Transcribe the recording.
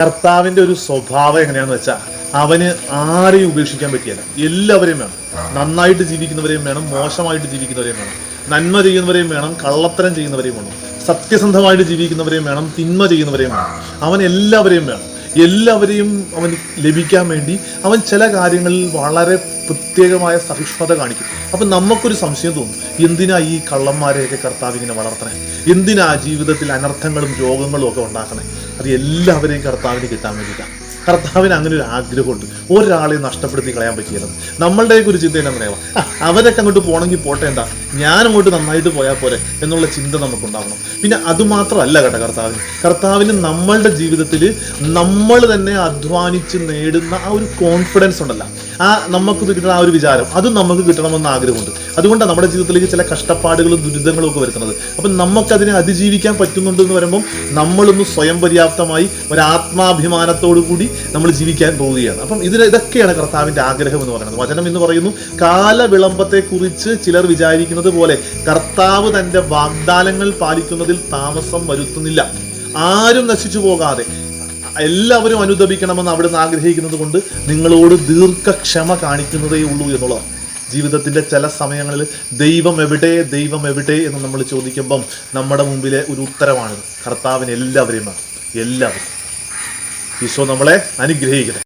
കർത്താവിന്റെ ഒരു സ്വഭാവം എങ്ങനെയാണെന്ന് വെച്ചാൽ അവന് ആരെയും ഉപേക്ഷിക്കാൻ പറ്റിയല്ല. എല്ലാവരെയും വേണം. നന്നായിട്ട് ജീവിക്കുന്നവരെയും വേണം മോശമായിട്ട് ജീവിക്കുന്നവരെയും വേണം. നന്മ ചെയ്യുന്നവരെയും വേണം കള്ളത്തരം ചെയ്യുന്നവരെയും വേണം. സത്യസന്ധമായിട്ട് ജീവിക്കുന്നവരെയും വേണം തിന്മ ചെയ്യുന്നവരെയും വേണം. അവൻ എല്ലാവരെയും വേണം. എല്ലാവരെയും അവൻ ലഭിക്കാൻ വേണ്ടി അവൻ ചില കാര്യങ്ങളിൽ വളരെ പ്രത്യേകമായ സഹിഷ്ണുത കാണിക്കും. അപ്പം നമുക്കൊരു സംശയം തോന്നും. എന്തിനാ ഈ കള്ളന്മാരെയൊക്കെ കർത്താവ് ഇങ്ങനെ വളർത്തണേ? എന്തിനാ ജീവിതത്തിൽ അനർത്ഥങ്ങളും രോഗങ്ങളും ഒക്കെ ഉണ്ടാക്കണേ? അത് എല്ലാവരെയും കർത്താവിന് കിട്ടാൻ വേണ്ടിയിട്ടാണ് കർത്താവിന് അങ്ങനെ ഒരു ആഗ്രഹമുണ്ട്. ഒരാളെ നഷ്ടപ്പെടുത്തി കളയാൻ പറ്റിയത് നമ്മളുടെ ഒരു ചിന്ത എന്നാ പറയാം. അവരൊക്കെ അങ്ങോട്ട് പോകണമെങ്കിൽ പോട്ടെ എന്താ? ഞാൻ അങ്ങോട്ട് നന്നായിട്ട് പോയാൽ പോരെ എന്നുള്ള ചിന്ത നമുക്കുണ്ടാവണം. പിന്നെ അതുമാത്രമല്ല കേട്ടോ കർത്താവിന്. കർത്താവിന് നമ്മളുടെ ജീവിതത്തിൽ നമ്മൾ തന്നെ അധ്വാനിച്ച് നേടുന്ന ആ ഒരു കോൺഫിഡൻസ് ഉണ്ടല്ലോ. ആ നമുക്ക് കിട്ടുന്ന ആ ഒരു വിചാരം. അതും നമുക്ക് കിട്ടണമെന്ന് ആഗ്രഹമുണ്ട്. അതുകൊണ്ടാണ് നമ്മുടെ ജീവിതത്തിലേക്ക് ചില കഷ്ടപ്പാടുകളും ദുരിതങ്ങളും ഒക്കെ വരുത്തുന്നത്. അപ്പം നമുക്കതിനെ അതിജീവിക്കാൻ പറ്റുന്നുണ്ട് എന്ന് പറയുമ്പോൾ നമ്മളൊന്ന് സ്വയം പര്യാപ്തമായി ഒരു ആത്മാഭിമാനത്തോടു കൂടി നമ്മൾ ജീവിക്കാൻ പോവുകയാണ്. അപ്പം ഇതിന് ഇതൊക്കെയാണ് കർത്താവിന്റെ ആഗ്രഹം എന്ന് പറയുന്നത്. വചനം എന്ന് പറയുന്നു കാലവിളംബത്തെക്കുറിച്ച് ചിലർ വിചാരിക്കുന്നത് പോലെ കർത്താവ് തന്റെ വാഗ്ദാനങ്ങൾ പാലിക്കുന്നതിൽ താമസം വരുത്തുന്നില്ല. ആരും നശിച്ചു പോകാതെ എല്ലാവരും അനുദപിക്കണമെന്ന് അവിടുന്ന് ആഗ്രഹിക്കുന്നത് കൊണ്ട് നിങ്ങളോട് ദീർഘക്ഷമ കാണിക്കുന്നതേ ഉള്ളൂ എന്നുള്ളതാണ്. ജീവിതത്തിന്റെ ചില സമയങ്ങളിൽ ദൈവം എവിടെ ദൈവം എവിടെ എന്ന് നമ്മൾ ചോദിക്കുമ്പം നമ്മുടെ മുമ്പിലെ ഒരു ഉത്തരമാണിത് കർത്താവിന് എല്ലാവരെയും എല്ലാവരും. ഈശോ നമ്മളെ അനുഗ്രഹിക്കട്ടെ.